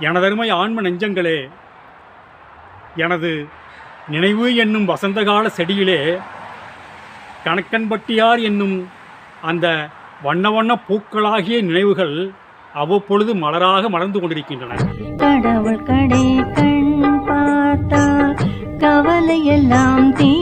எனதருமை ஆன்ம நெஞ்சங்களே எனது நினைவு என்னும் வசந்தகால செடியிலே கணக்கன்பட்டியார் என்னும் அந்த வண்ண வண்ண பூக்களாகிய நினைவுகள் அவ்வப்பொழுது மலராக மலர்ந்து கொண்டிருக்கின்றன. கடவுள் கடை கண் பார்த்தால் கவலையெல்லாம் தீ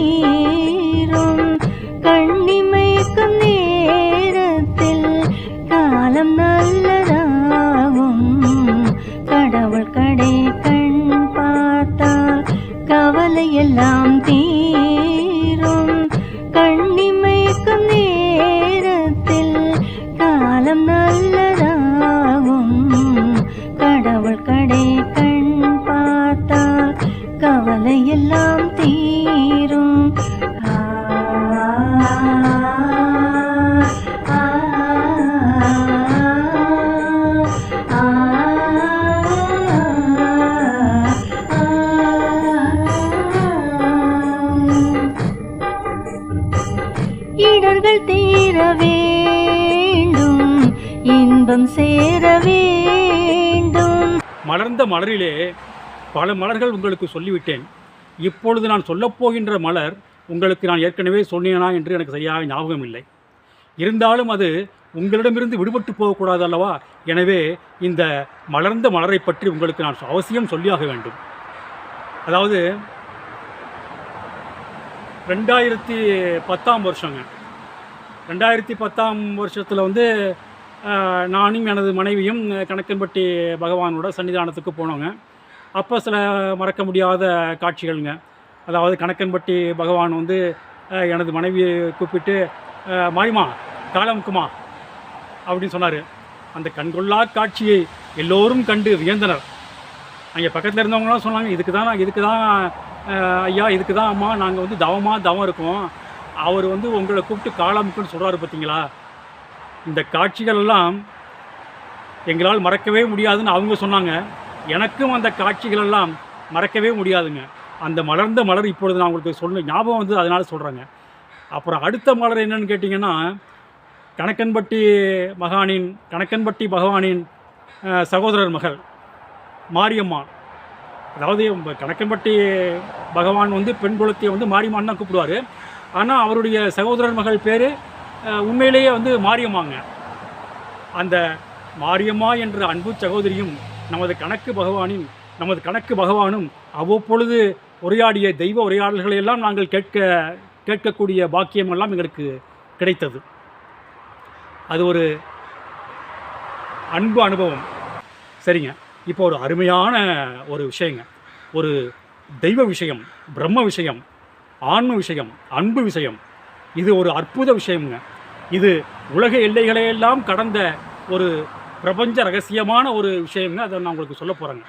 இடர்கள் தீர வேண்டும் இன்பம் சேர வேண்டும். மலர்ந்த மலரிலே பல மலர்கள் உங்களுக்கு சொல்லிவிட்டேன். இப்பொழுது நான் சொல்லப்போகின்ற மலர் உங்களுக்கு நான் ஏற்கனவே சொன்னேனா என்று எனக்கு சரியாக ஞாபகம் இல்லை இருந்தாலும் அது உங்களிடமிருந்து விடுபட்டு போகக்கூடாது அல்லவா எனவே இந்த மலர்ந்த மலரை பற்றி உங்களுக்கு நான் அவசியம் சொல்லியாக வேண்டும். அதாவது ரெண்டாயிரத்தி பத்தாம் வருஷங்க. ரெண்டாயிரத்தி பத்தாம் வருஷத்தில் வந்து நானும் எனது மனைவியும் கணக்கன்பட்டி பகவானோட சன்னிதானத்துக்கு போனோங்க. அப்போ சில மறக்க முடியாத காட்சிகள்ங்க. அதாவது கணக்கன்பட்டி பகவான் வந்து எனது மனைவியை கூப்பிட்டு ஆஹ், மாரிமா காலமுக்குமா அப்படின்னு சொன்னார். அந்த கண்கொள்ளா காட்சியை எல்லோரும் கண்டு வியந்தனர். அங்கே பக்கத்தில் இருந்தவங்களாம் சொன்னாங்க இதுக்கு தான் இதுக்கு தான் ஐயா இதுக்கு தான் அம்மா நாங்கள் வந்து தவமாக தவம் இருக்கோம். அவர் வந்து உங்களை கூப்பிட்டு காலாமுக்குன்னு சொல்கிறாரு பார்த்தீங்களா இந்த காட்சிகளெல்லாம் எங்களால் மறக்கவே முடியாதுன்னு அவங்க சொன்னாங்க. எனக்கும் அந்த காட்சிகளெல்லாம் மறக்கவே முடியாதுங்க. அந்த மலர்ந்த மலர் இப்பொழுது நான் உங்களுக்கு சொல்ல ஞாபகம் வந்து அதனால் சொல்கிறேங்க அப்புறம் அடுத்த மலர் என்னன்னு கேட்டிங்கன்னா கணக்கன்பட்டி மகானின் கணக்கன்பட்டி பகவானின் சகோதரர் மகள் மாரியம்மா. அதாவது கணக்கன்பட்டி பகவான் வந்து பெண் குலத்தை வந்து மாரியம்மான்னு தான் கூப்பிடுவார். ஆனால் அவருடைய சகோதரர் மகள் பேர் உண்மையிலேயே வந்து மாரியம்மாங்க. அந்த மாரியம்மா என்ற அன்பு சகோதரியும் நமது கணக்கு பகவானின் நமது கணக்கு பகவானும் அவ்வப்பொழுது உரையாடிய தெய்வ உரையாடல்களை எல்லாம் நாங்கள் கேட்க கேட்கக்கூடிய பாக்கியம் எல்லாம் எங்களுக்கு கிடைத்தது. அது ஒரு அன்பு அனுபவம். சரிங்க. இப்போ ஒரு அருமையான ஒரு விஷயங்க. ஒரு தெய்வ விஷயம் பிரம்ம விஷயம். ஆன்ம விஷயம் அன்பு விஷயம். இது ஒரு அற்புத விஷயம்ங்க. இது உலக எல்லைகளையெல்லாம் கடந்த ஒரு பிரபஞ்ச ரகசியமான ஒரு விஷயம்னு அதை நான் உங்களுக்கு சொல்ல போகிறேங்க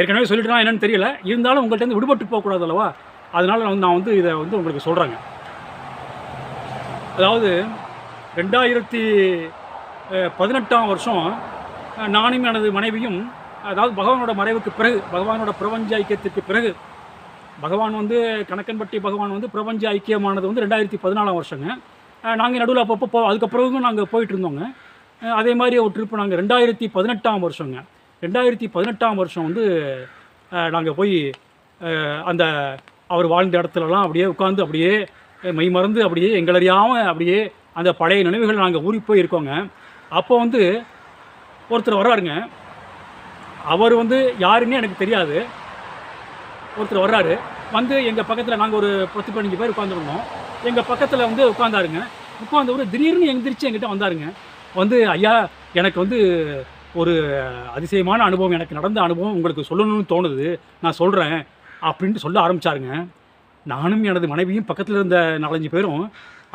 ஏற்கனவே சொல்லிட்டுனா என்னென்னு தெரியல. இருந்தாலும் உங்கள்கிட்ட இருந்து விடுபட்டு போகக்கூடாது அல்லவா? அதனால் நான் வந்து நான் வந்து இதை வந்து உங்களுக்கு சொல்கிறேங்க அதாவது ரெண்டாயிரத்தி பதினெட்டாம் வருஷம் நானும் எனது மனைவியும் அதாவது பகவானோட மறைவுக்கு பிறகு பகவானோட பிரபஞ்ச ஐக்கியத்துக்கு பிறகு பகவான் வந்து கணக்கன்பட்டி பகவான் வந்து பிரபஞ்ச ஐக்கியமானது வந்து ரெண்டாயிரத்தி பதினாலாம் வருஷங்க. நாங்கள் நடுவில் அப்பப்போ போ அதுக்கப்புறமும் நாங்கள் போயிட்டு இருந்தோங்க. அதே மாதிரி ஒரு ட்ரிப்பு நாங்கள் ரெண்டாயிரத்தி பதினெட்டாம் வருஷங்க. ரெண்டாயிரத்தி பதினெட்டாம் வருஷம் வந்து நாங்கள் போய் அந்த அவர் வாழ்ந்த இடத்துலலாம் அப்படியே உட்காந்து அப்படியே மை மெய் மறந்து அப்படியே எங்களறியாமல் அப்படியே அந்த பழைய நினைவுகள் நாங்கள் ஊறி போய் இருக்கோங்க அப்போ வந்து ஒருத்தர் வர்றாருங்க. அவர் வந்து யாருன்னே எனக்கு தெரியாது. ஒருத்தர் வர்றாரு. வந்து எங்கள் பக்கத்தில் நாங்கள் ஒரு பத்து பதினஞ்சு பேர் உட்காந்துருந்தோம் எங்கள் பக்கத்தில் வந்து உட்காந்தாருங்க உட்காந்தவர் திடீர்னு எந்திரிச்சு எங்கிட்ட வந்தாருங்க. வந்து ஐயா எனக்கு வந்து ஒரு அதிசயமான அனுபவம் எனக்கு நடந்த அனுபவம் உங்களுக்கு சொல்லணும்னு தோணுது. நான் சொல்கிறேன் அப்படின்ட்டு சொல்ல ஆரம்பிச்சாருங்க. நானும் எனது மனைவியும் பக்கத்தில் இருந்த நாலஞ்சு பேரும்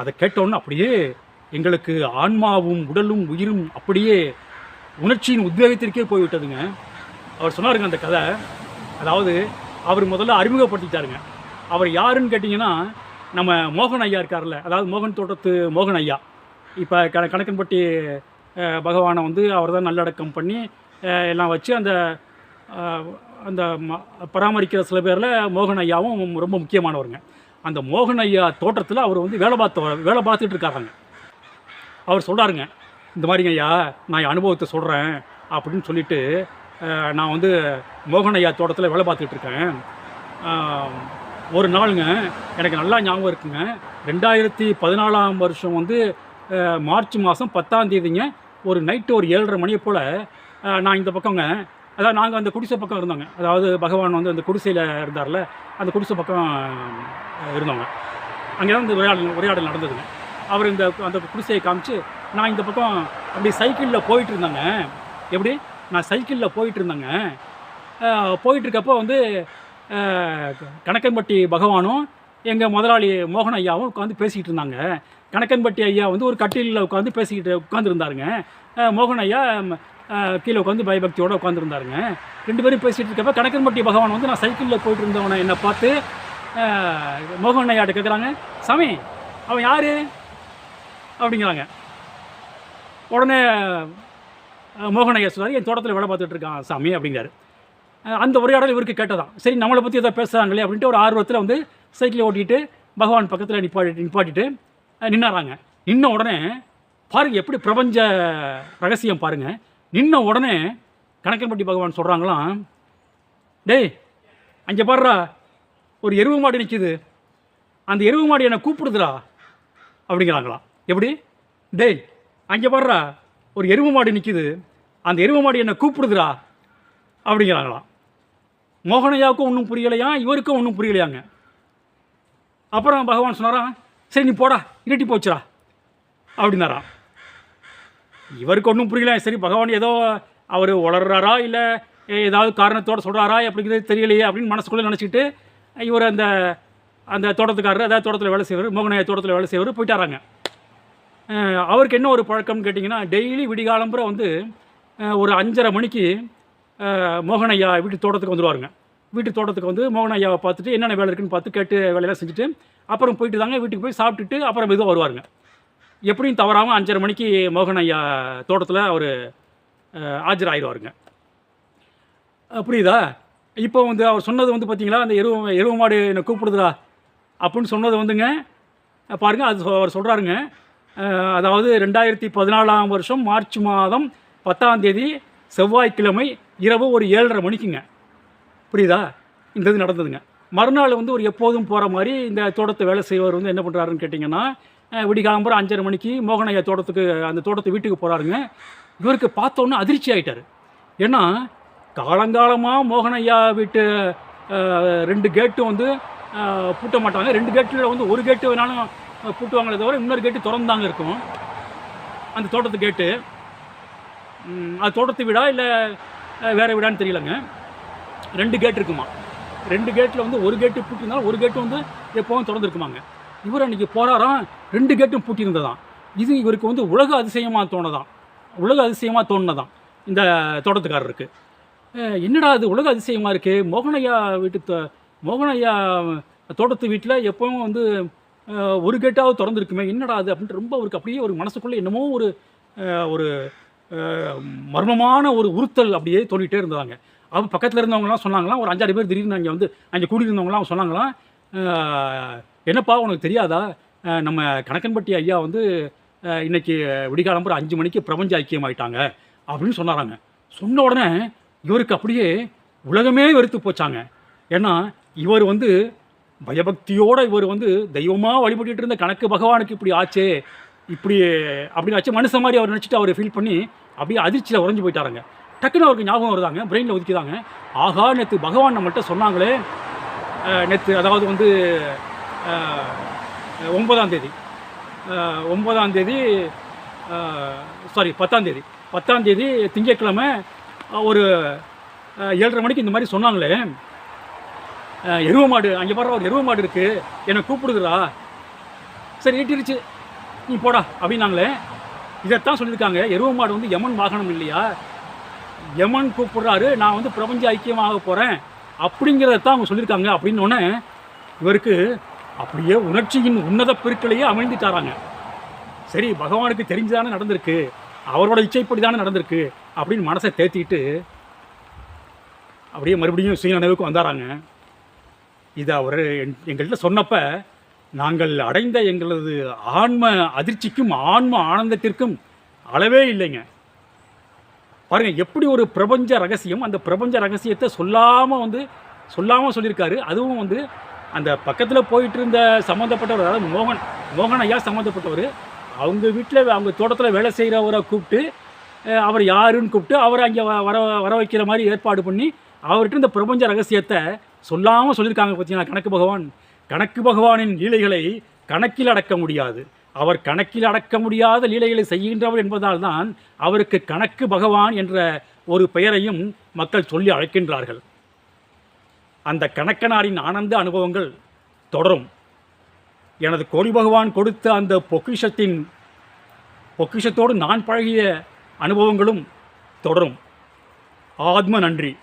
அதை கேட்டோன்னு அப்படியே எங்களுக்கு ஆன்மாவும் உடலும் உயிரும் அப்படியே உணர்ச்சியின் உத்வேகத்திற்கே போய்விட்டதுங்க. அவர் சொன்னாருங்க அந்த கதை. அதாவது அவர் முதல்ல அறிமுகப்படுத்திட்டாருங்க. அவர் யாருன்னு கேட்டிங்கன்னா நம்ம மோகன் ஐயா இருக்கார்ல அதாவது மோகன் தோட்டத்து மோகன் ஐயா. இப்போ க கணக்கன்பட்டி பகவானை வந்து அவர் தான் நல்லடக்கம் பண்ணி எல்லாம் வச்சு அந்த அந்த ம- பராமரிக்கிற சில பேரில் மோகன் ஐயாவும் ரொம்ப முக்கியமானவருங்க. அந்த மோகன் ஐயா தோட்டத்தில் அவர் வந்து வேலை பார்த்த வேலை பார்த்துட்டு இருக்காங்க அவர் சொல்கிறாருங்க இந்த மாதிரிங்க ஐயா நான் என் அனுபவத்தை சொல்கிறேன் அப்படின்னு சொல்லிட்டு நான் வந்து மோகன் ஐயா தோட்டத்தில் வேலை பார்த்துக்கிட்டு இருக்கேன். ஒரு நாளுங்க எனக்கு நல்லா ஞாபகம் இருக்குங்க. ரெண்டாயிரத்தி பதினாலாம் வருஷம் வந்து மார்ச் மாதம் பத்தாம் தேதிங்க ஒரு நைட்டு ஒரு ஏழரை மணியை போல் நான் இந்த பக்கங்க அதாவது நாங்கள் அந்த குடிசை பக்கம் இருந்தோங்க. அதாவது பகவான் வந்து அந்த குடிசையில் இருந்தார்ல அந்த குடிசை பக்கம் இருந்தோங்க. அங்கே தான் இந்த உரையாடல் உரையாடல் நடந்ததுங்க. அவர் இந்த அந்த குடிசையை காமிச்சு நான் இந்த பக்கம் அப்படி சைக்கிளில் போயிட்டு இருந்தேங்க. எப்படி? நான் சைக்கிளில் போயிட்டு இருந்தேங்க வந்து கணக்கன்பட்டி பகவானும் எங்கள் முதலாளி மோகன் ஐயாவும் உட்காந்து பேசிக்கிட்டு இருந்தாங்க கணக்கன்பட்டி ஐயா வந்து ஒரு கட்டிலில் உட்காந்து பேசிக்கிட்டு உட்காந்துருந்தாருங்க மோகன் ஐயா கீழே உட்காந்து பயபக்தியோடு உட்காந்துருந்தாருங்க ரெண்டு பேரும் பேசிகிட்டு இருக்கப்ப கணக்கன்பட்டி பகவான் வந்து நான் சைக்கிளில் போயிட்டு இருந்தவனை என்னை பார்த்து மோகன் ஐயாட்ட கேட்குறாங்க சாமி அவன் யார்? அப்படிங்கிறாங்க. உடனே அஹ், சொன்னார் என் தோட்டத்தில் வேலை பார்த்துட்டு இருக்கான் சாமி அப்படிங்கிறார். அந்த உரையாடல் இவருக்கு கேட்டதான் சரி நம்மளை பற்றி ஏதோ பேசுகிறாங்களே அப்படின்ட்டு ஒரு ஆர்வத்தில் வந்து சைக்கிளை ஓட்டிட்டு பகவான் பக்கத்தில் நிப்பாட்டி நிப்பாட்டிட்டு நின்னாராங்க. நின்ன உடனே பாருங்கள் எப்படி பிரபஞ்ச ரகசியம் பாருங்கள் நின்ன உடனே கணக்கன்பட்டி பகவான் சொல்கிறாங்களாம் டேய் அங்கே பாடுறா ஒரு எருவு மாடு நிற்கிது அந்த எருவு மாடு என்னை கூப்பிடுதுடா அப்படிங்கிறாங்களாம். எப்படி? டேய் அங்கே பாடுறா ஒரு எருவு மாடு நிற்கிது அந்த எருவு மாடு என்னை கூப்பிடுதுடா அப்படிங்கிறாங்களாம். மோகனையாவுக்கும் ஒன்றும் புரியலையா? இவருக்கும் ஒன்றும் புரியலையாங்க. அப்புறம் பகவான் சொன்னாராம் சரி நீ போடா இருட்டி போச்சுடா அப்படின்னாராம். இவருக்கு ஒன்றும் புரியல சரி பகவான் ஏதோ அவர் உளர்றாரா? இல்லை ஏதாவது காரணத்தோடு சொல்கிறாரா அப்படிங்கிறது தெரியலையே அப்படின்னு மனசுக்குள்ளே நினச்சிக்கிட்டு இவர் அந்த அந்த தோட்டத்துக்காரர் அதாவது தோட்டத்தில் வேலை செய்வார் மோகனையா தோட்டத்தில் வேலை செய்வார் போயிட்டாராங்க. அவருக்கு என்ன ஒரு பழக்கம்னு கேட்டிங்கன்னா டெய்லி விடிகாலம்புற வந்து ஒரு அஞ்சரை மணிக்கு மோகனையா வீட்டு தோட்டத்துக்கு வந்துடுவாருங்க வீட்டு தோட்டத்துக்கு வந்து மோகனையாவை பார்த்துட்டு என்னென்ன வேலை இருக்குன்னு பார்த்து கேட்டு வேலையெல்லாம் செஞ்சுட்டு அப்புறம் போயிட்டு தாங்க வீட்டுக்கு போய் சாப்பிட்டுட்டு அப்புறம் மெதுவாக வருவாருங்க. எப்படியும் தவறாமல் அஞ்சரை மணிக்கு மோகன் ஐயா தோட்டத்தில் அவர் ஆஜராகிடுவாருங்க புரியுதா? இப்போ வந்து அவர் சொன்னது வந்து பார்த்தீங்களா அந்த எருவு எருவு மாடு என்னை கூப்பிடுதுடா அப்படின்னு சொன்னது வந்துங்க. பாருங்கள் அது சொ- அவர் சொல்கிறாருங்க அதாவது ரெண்டாயிரத்தி பதினாலாம் வருஷம் மார்ச் மாதம் பத்தாம் தேதி செவ்வாய்க்கிழமை இரவு ஒரு ஏழரை மணிக்குங்க. புரியுதா? இந்த இது நடந்ததுங்க. மறுநாள் வந்து ஒரு எப்போதும் போகிற மாதிரி இந்த தோட்டத்தை வேலை செய்வர் வந்து என்ன பண்ணுறாருன்னு கேட்டிங்கன்னா அஹ் அஞ்சரை மணிக்கு மோகனையா தோட்டத்துக்கு அந்த தோட்டத்து வீட்டுக்கு போகிறாருங்க இவருக்கு பார்த்தோன்னே அதிர்ச்சி ஆகிட்டார் ஏன்னா காலங்காலமாக மோகனையா வீட்டு ரெண்டு கேட்டும் வந்து பூட்ட மாட்டாங்க. ரெண்டு கேட்டில் வந்து ஒரு கேட்டு வேணாலும் பூட்டுவாங்களே தவிர இன்னொரு கேட்டு திறந்தாங்க இருக்கும். அந்த தோட்டத்து கேட்டு அது தோட்டத்து வீடா இல்லை வேறு வீடான்னு தெரியலங்க. ரெண்டு கேட் இருக்குமா? ரெண்டு கேட்டில் வந்து ஒரு கேட்டு பூட்டியிருந்தாலும் ஒரு கேட்டு வந்து எப்போவும் திறந்துருக்குமாங்க. இவர் அன்றைக்கி போகிறாராம் ரெண்டு கேட்டும் பூட்டியிருந்ததான் இது இவருக்கு வந்து உலக அதிசயமாக தோணதான் உலக அதிசயமாக தோணுனதான் இந்த தோட்டத்துக்காரருக்கு. என்னடா அது உலக அதிசயமாக இருக்குது மோகனையா வீட்டு தோ- மோகனையா தோட்டத்து வீட்டில் எப்பவும் வந்து ஒரு கேட்டாவது திறந்துருக்குமே என்னடா அது அப்படின்ட்டு ரொம்ப அவருக்கு அப்படியே ஒரு மனசுக்குள்ளே என்னமோ ஒரு ஒரு மர்மமான ஒரு உறுத்தல் அப்படியே தோண்டிகிட்டே இருந்தாங்க அப்போ பக்கத்தில் இருந்தவங்கலாம் சொன்னாங்களாம் ஒரு அஞ்சாறு பேர் திடீர்னு அங்கே வந்து அங்கே கூடியிருந்தவங்களாம் சொன்னாங்களாம் என்னப்பா உனக்கு தெரியாதா? நம்ம கணக்கன்பட்டி ஐயா வந்து இன்றைக்கி இன்னைக்கு ஒரு அஞ்சு மணிக்கு பிரபஞ்ச ஐக்கியமாயிட்டாங்க அப்படின்னு சொன்னாராங்க. சொன்ன உடனே இவருக்கு அப்படியே உலகமே வெறுத்து போச்சாங்க. ஏன்னா இவர் வந்து பயபக்தியோடு இவர் வந்து தெய்வமாக வழிபட்டுட்டு இருந்த கணக்கு பகவானுக்கு இப்படி ஆச்சே இப்படி அப்படின்னு ஆச்சு மனுஷன் மாதிரி அவர் நினச்சிட்டு அவர் ஃபீல் பண்ணி அப்படியே அதிர்ச்சியில் உறைஞ்சு போயிட்டாருங்க. டக்குன்னு அவருக்கு ஞாபகம் வருதாங்க பிரெயினில் ஒதுக்கிதாங்க. ஆகா நேற்று பகவான் நம்மள்கிட்ட சொன்னாங்களே நேற்று அதாவது வந்து ஒன்பதாம் தேதி ஒன்பதாம் தேதி சாரி பத்தாம் தேதி பத்தாம் தேதி திங்கட்கிழமை ஒரு ஏழரை மணிக்கு இந்த மாதிரி சொன்னாங்களே எருவ மாடு அங்கே பாடுற ஒரு எருவ மாடு இருக்குது என்னை கூப்பிடுதுரா சரி ஈட்டிருச்சு நீ போடா அப்படின்னாங்களே. இதைத்தான் சொல்லியிருக்காங்க. எருவ மாடு வந்து யமன் வாகனம் இல்லையா? யமன் கூப்பிடுறாரு. நான் வந்து பிரபஞ்ச ஐக்கியமாக போகிறேன் அப்படிங்கிறத தான் அவங்க சொல்லியிருக்காங்க. அப்படின்னோடனே இவருக்கு அப்படியே உணர்ச்சியின் உன்னத பெருக்களையே அமைந்துட்டாராங்க சரி பகவானுக்கு தெரிஞ்சுதானே நடந்திருக்கு. அவரோட இச்சைப்படி தானே நடந்திருக்கு. அப்படின்னு மனசை தேத்திட்டு அப்படியே மறுபடியும் சீன நினைவுக்கு வந்தாராங்க. இதை அவர் என்- எங்கள்கிட்ட சொன்னப்ப நாங்கள் அடைந்த எங்களது ஆன்ம அதிர்ச்சிக்கும் ஆன்ம ஆனந்தத்திற்கும் அளவே இல்லைங்க. பாருங்க எப்படி ஒரு பிரபஞ்ச ரகசியம் அந்த பிரபஞ்ச ரகசியத்தை சொல்லாமல் வந்து சொல்லாமல் சொல்லியிருக்காரு. அதுவும் வந்து அந்த பக்கத்தில் போயிட்டு இருந்த சம்மந்தப்பட்டவர் அதாவது மோகன் மோகன் ஐயா சம்மந்தப்பட்டவர் அவங்க வீட்டில் அவங்க தோட்டத்தில் வேலை செய்கிறவரை கூப்பிட்டு அவர் யாருன்னு கூப்பிட்டு அவரை அங்கே வர வர வைக்கிற மாதிரி ஏற்பாடு பண்ணி அவர்கிட்ட இந்த பிரபஞ்ச ரகசியத்தை சொல்லாமல் சொல்லியிருக்காங்க பார்த்தீங்கன்னா கணக்கு பகவான். கணக்கு பகவானின் லீலைகளை கணக்கில் அடக்க முடியாது. அவர் கணக்கில் அடக்க முடியாத லீலைகளை செய்கின்றவர் என்பதால் தான் அவருக்கு கணக்கு பகவான் என்ற ஒரு பெயரையும் மக்கள் சொல்லி அழைக்கின்றார்கள். அந்த கணக்கனாரின் ஆனந்த அனுபவங்கள் தொடரும். எனது கோடி பகவான் கொடுத்த அந்த பொக்கிஷத்தின் பொக்கிஷத்தோடு நான் பழகிய அனுபவங்களும் தொடரும். ஆத்ம நன்றி.